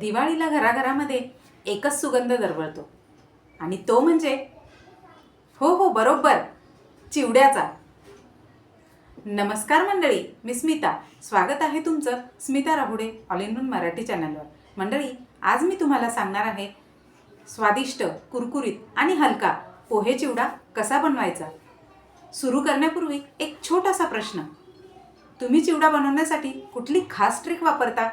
दिवाळीला घराघरामध्ये एकच सुगंध दरवळतो. आणि तो म्हणजे हो हो बरोबर चिवड्याचा. नमस्कार मंडळी मी स्मिता. स्वागत आहे तुमचं Smita Rahude all in one Marathi चॅनलवर. मंडळी आज मी तुम्हाला सांगणार आहे स्वादिष्ट कुरकुरीत आणि हलका पोहे चिवडा कसा बनवायचा? सुरू करण्यापूर्वी एक छोटासा प्रश्न. तुम्ही चिवडा बनवण्यासाठी कुठली खास ट्रिक वापरता?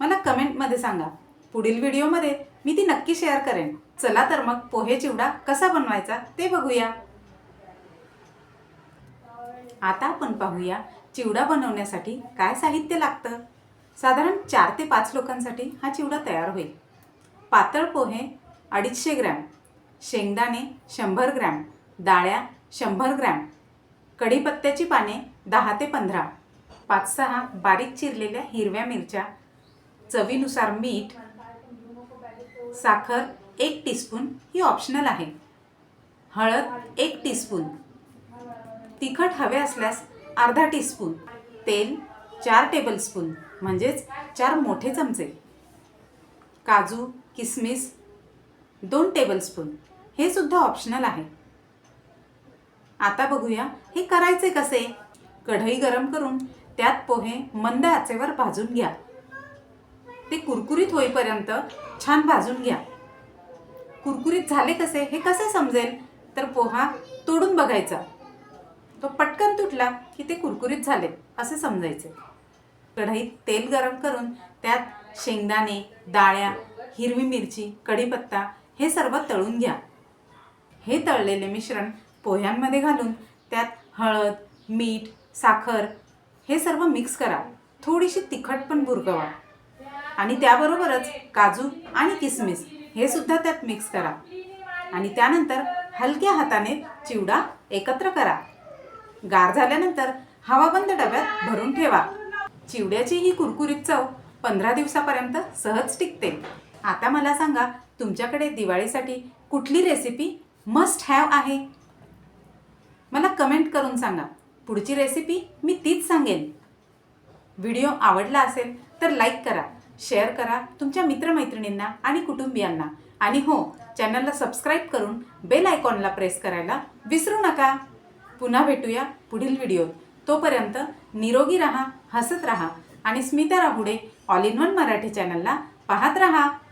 मला कमेंटमध्ये सांगा. पुढील व्हिडिओमध्ये मी ती नक्की शेअर करेन. चला तर मग पोहे चिवडा कसा बनवायचा ते बघूया. आता आपण पाहूया चिवडा बनवण्यासाठी काय साहित्य लागतं. साधारण चार ते पाच लोकांसाठी हा चिवडा तयार होईल. पातळ पोहे अडीचशे ग्रॅम शेंगदाणे शंभर ग्रॅम डाळ्या शंभर ग्रॅम कढीपत्त्याची पाने दहा ते पंधरा पाच सहा बारीक चिरलेल्या हिरव्या मिरच्या चवीनुसार मीठ साखर एक टीस्पून ही ऑप्शनल आहे. हळद एक टीस्पून. तिखट हवे असल्यास अर्धा टीस्पून. तेल चार टेबलस्पून म्हणजेच चार मोठे चमचे. काजू किसमिस दोन टेबलस्पून हे सुद्धा ऑप्शनल आहे. आता बघूया हे करायचे कसे? कढई गरम करून त्यात पोहे मंद आचेवर भाजून घ्या. ते कुरकुरीत होईपर्यंत छान भाजून घ्या. कुरकुरीत झाले कसे हे कसे समजेल? तर पोहा तोडून बघायचा. तो पटकन तुटला की ते कुरकुरीत झाले असे समजायचे. कढईत तेल गरम करून त्यात शेंगदाणे डाळ्या हिरवी मिरची कढीपत्ता हे सर्व तळून घ्या. हे तळलेले मिश्रण पोह्यांमध्ये घालून त्यात हळद मीठ साखर हे सर्व मिक्स करा. थोडीशी तिखट पण भुरगवा आणि त्याबरोबरच काजू आणि किसमिस हे सुद्धा त्यात मिक्स करा. आणि त्यानंतर हलक्या हाताने चिवडा एकत्र करा. गार झाल्यानंतर हवाबंद डब्यात भरून ठेवा. चिवड्याची ही कुरकुरीत चव पंधरा दिवसापर्यंत सहज टिकते. आता मला सांगा तुमच्याकडे दिवाळीसाठी कुठली रेसिपी मस्ट हॅव आहे? मला कमेंट करून सांगा. पुढची रेसिपी मी तीच सांगेन. व्हिडिओ आवडला असेल तर लाईक करा. शेअर करा तुमच्या मित्रमैत्रिणींना आणि कुटुंबियांना. आणि हो चॅनलला सबस्क्राईब करून बेल आयकॉनला प्रेस करायला विसरू नका. पुन्हा भेटूया पुढील व्हिडिओत. तोपर्यंत निरोगी राहा हसत राहा आणि Smita Rahude all in one Marathi चॅनलला पाहत राहा.